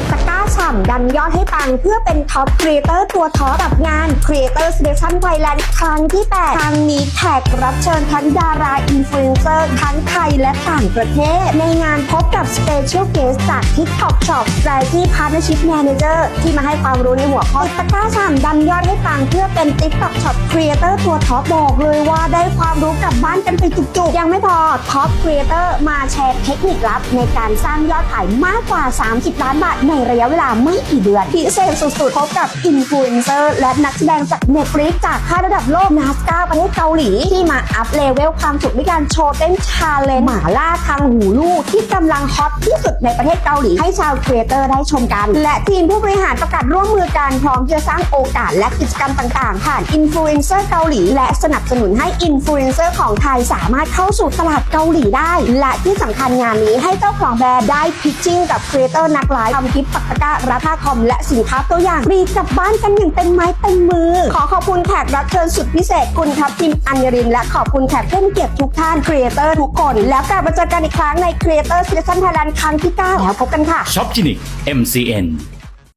tip ฉ่ำดันยอดให้ปังเพื่อเป็นท็อปครีเอเตอร์ตัวท็อปกับงาน Creator Selection Thailand ครั้งที่8ครั้งนี้แขกรับเชิญทั้งดาราอินฟลูเอนเซอร์ทั้งไทยและต่างประเทศ ในงานพบกับ Special Guest จาก TikTok Shop Strategy Partnership Manager ที่มาให้ความรู้ในหัวข้อตะก้าฉ่ำดันยอดให้ปังเพื่อเป็น TikTok Shop Creator ตัวท็อปบอกเลยว่าได้ความรู้กลับบ้านกันไปจุกๆ ยังไม่พอท็อปครีเอเตอร์มาแชร์เทคนิคลับในการสร้างยอดขายมากกว่า 30 ล้านบาทในระยะเวลาไม่กี่เดือนพิเศษสุดๆพบกับอินฟลูเอนเซอร์และนักแสดงจาก Netflix จากค่ายระดับโลกนาสกาประเทศเกาหลี ที่มาอัพเลเวลความสุขด้วยการโชว์เต้นชาเลนจ์หมาล่าทางหูลูกที่กำลังฮอตที่สุดในประเทศเกาหลี ให้ชาวครีเอเตอร์ได้ชมกัน และทีมผู้บริหารประกาศร่วมมือกันพร้อมที่จะสร้างโอกาสและกิจกรรมต่างๆ ผ่านอินฟลูเอนเซอร์เกาหลี และสนับสนุนให้อินฟลูเอนเซอร์ของไทยสามารถเข้าสู่ตลาดเกาหลีได้ และที่สำคัญงานนี้ให้เจ้าของแบรนด์ได้พิชชิ่งกับครีเอเตอร์นักไลฟ์ทำคลิปปักตะกร้าราคาคอมและสินค้าตัวอย่างรีกลับบ้านกันอย่างเต็มไม้เต็มมือ ขอขอบคุณแขกรับเชิญสุดพิเศษคุณทัพทิมอัญญริน และขอบคุณแขกผู้มีเกียรติทุกท่านครีเอเตอร์ทุกคน แล้วกลับมาเจอกันอีกครั้งในครีเอเตอร์ซีซั่นไทยแลนด์ครั้งที่ 9 แล้วพบกันค่ะช็อปจินิก MCN